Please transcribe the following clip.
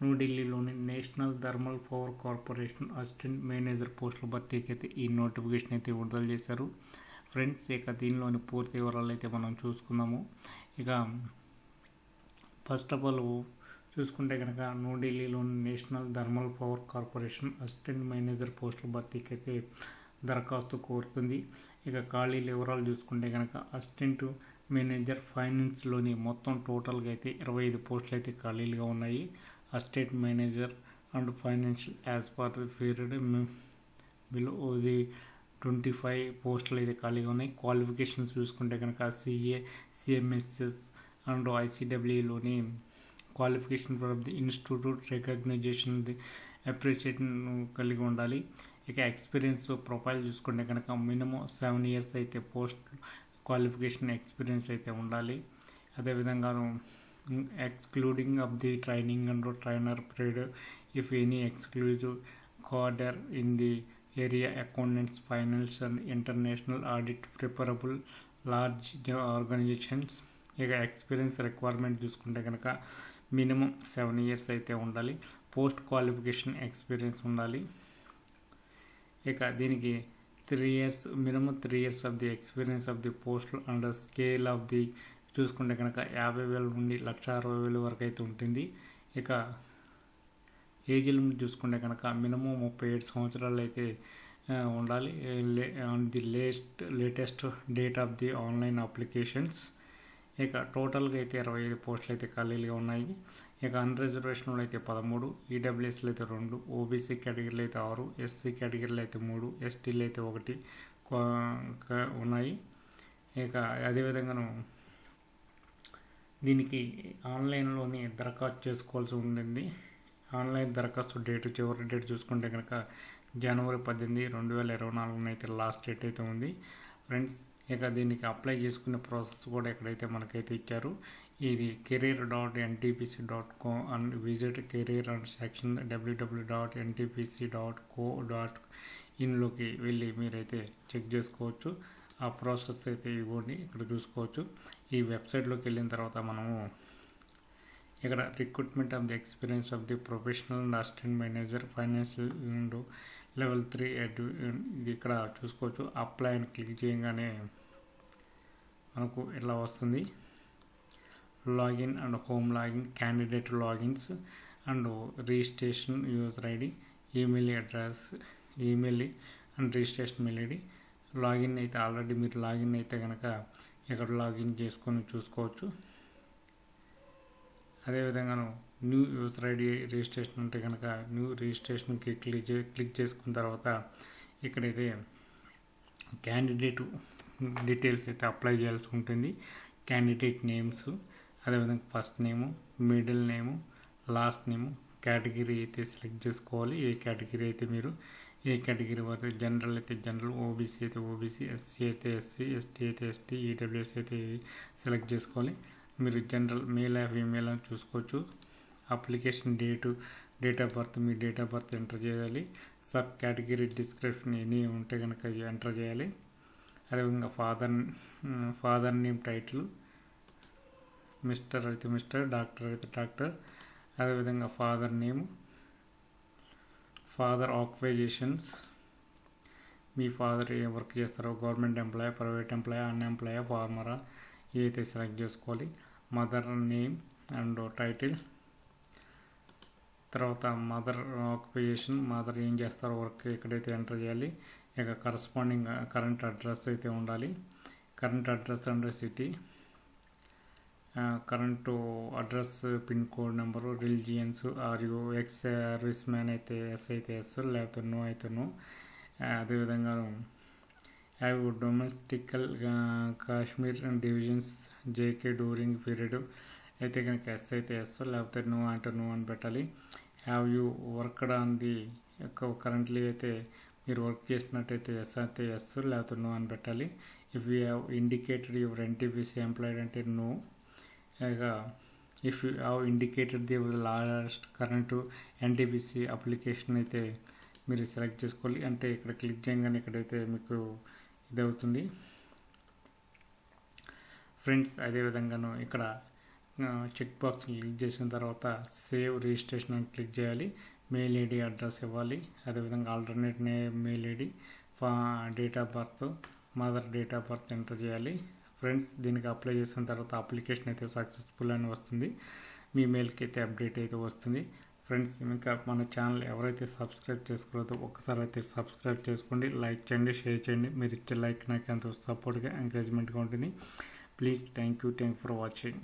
న్యూఢిల్లీలోని national thermal power corporation assistant manager పోస్టుల భర్తీకి అయితే ఈ నోటిఫికేషన్ అయితే విడుదల చేశారు. ఫ్రెండ్స్ ఇక దీనిలోని పూర్తి వివరాలు అయితే మనం చూసుకుందాము. ఇక ఫస్ట్ ఆఫ్ ఆల్ చూసుకుంటే కనుక న్యూఢిల్లీలోని national thermal power corporation assistant manager పోస్టుల భర్తీకి అయితే దరఖాస్తు కోరుతుంది. ఇక ఖాళీల వివరాలు చూసుకుంటే కనుక అసిస్టెంట్ మేనేజర్ ఫైనాన్స్లోని మొత్తం టోటల్గా అయితే ఇరవై ఐదు పోస్టులు అయితే ఖాళీలుగా ఉన్నాయి. Estate manager and financial as per period below the twenty five పోస్టులు అయితే ఖాళీగా ఉన్నాయి. క్వాలిఫికేషన్స్ చూసుకుంటే కనుక CA CMSS and ఐసీడబ్ల్యూలోని qualification from the institute recognisation the appreciation కలిగి ఉండాలి. ఇక ఎక్స్పీరియన్స్ ప్రొఫైల్ చూసుకుంటే కనుక మినిమం సెవెన్ ఇయర్స్ అయితే పోస్ట్ క్వాలిఫికేషన్ ఎక్స్పీరియన్స్ అయితే ఉండాలి. అదేవిధంగా excluding of the training and trainer period if any exclusive cadre in the area accountants finance and international audit preferable large organisations ఇక ఎక్స్పీరియన్స్ రిక్వైర్మెంట్ చూసుకుంటే కనుక minimum seven years అయితే ఉండాలి. Post qualification experience ఉండాలి. ఇక దీనికి three years minimum three years of the experience of the post and scale of the చూసుకుంటే కనుక యాభై వేల నుండి లక్ష అరవై వేల వరకు అయితే ఉంటుంది. ఇక ఏజ్ లిమిట్ చూసుకుంటే కనుక మినిమం ముప్పై ఏడు సంవత్సరాలు అయితే ఉండాలి. The latest latest date of the online applications. ఇక టోటల్గా అయితే ఇరవై ఐదు పోస్టులు అయితే ఖాళీలుగా ఉన్నాయి. ఇక అన్రిజర్వేషన్లో అయితే పదమూడు ఈడబ్ల్యూఎస్లు అయితే రెండు ఓబీసీ కేటగిరీలు అయితే ఆరు ఎస్సీ కేటగిరీలు అయితే మూడు ఎస్టీలు అయితే ఒకటి ఉన్నాయి. ఇక అదేవిధంగాను దీనికి ఆన్లైన్లోనే దరఖాస్తు చేసుకోవాల్సి ఉండింది. ఆన్లైన్ దరఖాస్తు డేట్ చివరి డేట్ చూసుకుంటే కనుక జనవరి పద్దెనిమిది రెండు వేల ఇరవై నాలుగున అయితే లాస్ట్ డేట్ అయితే ఉంది. ఫ్రెండ్స్ ఇక దీనికి అప్లై చేసుకునే ప్రాసెస్ కూడా ఎక్కడైతే మనకైతే ఇచ్చారు ఇది career dot NTPC dot co and visit career and section WWW dot NTPC dot co dot ఇన్లోకి వెళ్ళి మీరైతే చెక్ చేసుకోవచ్చు. ఆ ప్రాసెస్ అయితే ఇవ్వండి. ఇక్కడ చూసుకోవచ్చు. ఈ వెబ్సైట్లోకి వెళ్ళిన తర్వాత మనము ఇక్కడ recruitment of the experience of the professional assistant manager financial and level three ఇది ఇక్కడ చూసుకోవచ్చు. అప్లై అని క్లిక్ చేయగానే మనకు ఇలా వస్తుంది. Login and home login candidate logins and registration user ID email address email and registration mail ID. Login అయితే already మీరు లాగిన్ అయితే కనుక ఇక్కడ లాగిన్ చేసుకొని చూసుకోవచ్చు. అదేవిధంగా న్యూ యూజర్ ఐడి రిజిస్ట్రేషన్ ఉంటే కనుక న్యూ రిజిస్ట్రేషన్కి క్లిక్ చే క్లిక్ చేసుకున్న తర్వాత ఇక్కడైతే క్యాండిడేట్ డీటెయిల్స్ అయితే అప్లై చేయాల్సి ఉంటుంది. క్యాండిడేట్ నేమ్స్ అదేవిధంగా first name middle name last name category అయితే సెలెక్ట్ చేసుకోవాలి. ఏ కేటగిరీ అయితే మీరు ఏ కేటగిరీ వారు జనరల్ అయితే జనరల్ ఓబీసీ అయితే ఓబీసీ ఎస్సీ అయితే ఎస్సీ ఎస్టీ అయితే ఎస్టీ ఈడబ్ల్యూఎస్ అయితే సెలెక్ట్ చేసుకోవాలి. మీరు జనరల్ మేల్ ఫీమేల్ అని చూసుకోవచ్చు. Application date date of birth me date of birth enter చేయాలి. సబ్ కేటగిరీ డిస్క్రిప్షన్ ఎన్ని ఉంటే కనుక ఎంటర్ చేయాలి. అదేవిధంగా father father name title mister అయితే మిస్టర్ డాక్టర్ అయితే డాక్టర్ అదేవిధంగా ఫాదర్ నేమ్ ఫాదర్ ఆక్యుపైజేషన్స్ మీ ఫాదర్ ఏ వర్క్ చేస్తారో government employee private employee unemployed ఫార్మరా ఏదైతే సెలెక్ట్ చేసుకోవాలి మదర్ నేమ్ అండ్ టైటిల్ తర్వాత మదర్ ఆక్యుపేషన్ మదర్ ఏం చేస్తారో వర్క్ ఎక్కడైతే ఎంటర్ చేయాలి ఇక కరస్పాండింగ్ కరెంట్ అడ్రస్ అయితే ఉండాలి. Current address and city current address pin code number religions are you ex service man అయితే ఎస్ అయితే ఎస్ లేకపోతే నో అయితే నో. అదేవిధంగా have domiciled Kashmir divisions JK during period అయితే కనుక ఎస్ అయితే ఎస్ లేకపోతే నో అంటే నో అని పెట్టాలి. Have you worked on the currently అయితే మీరు వర్క్ చేసినట్టయితే ఎస్ అయితే ఎస్ లేకపోతే నో అని పెట్టాలి. If you have indicated your NTPC employed అంటే no. If you have indicated the last current NTPC application అయితే మీరు సెలెక్ట్ చేసుకోవాలి. అంటే ఇక్కడ క్లిక్ చేయగానే ఇక్కడైతే మీకు ఇది అవుతుంది. ఫ్రెండ్స్ అదేవిధంగాను ఇక్కడ చెక్ బాక్స్ క్లిక్ చేసిన తర్వాత సేవ్ రిజిస్ట్రేషన్ అని క్లిక్ చేయాలి. మెయిల్ ఐడి అడ్రస్ ఇవ్వాలి. అదేవిధంగా ఆల్టర్నేట్ నే మెయిల్ ఐడి ఫా date of birth mother date of birth enter చేయాలి. ఫ్రెండ్స్ దీనికి అప్లై చేసిన తర్వాత అప్లికేషన్ అయితే సక్సెస్ఫుల్ అని వస్తుంది. మీ మెయిల్కి అయితే అప్డేట్ అయితే వస్తుంది. ఫ్రెండ్స్ ఇంకా మన ఛానల్ ఎవరైతే సబ్స్క్రైబ్ చేసుకోలేదో ఒకసారి అయితే సబ్స్క్రైబ్ చేసుకోండి. లైక్ చేయండి షేర్ చేయండి. మీరు ఇచ్చే లైక్ నాకు ఎంతో సపోర్ట్గా ఎంకరేజ్మెంట్గా ఉంటుంది. Please thank you thank for watching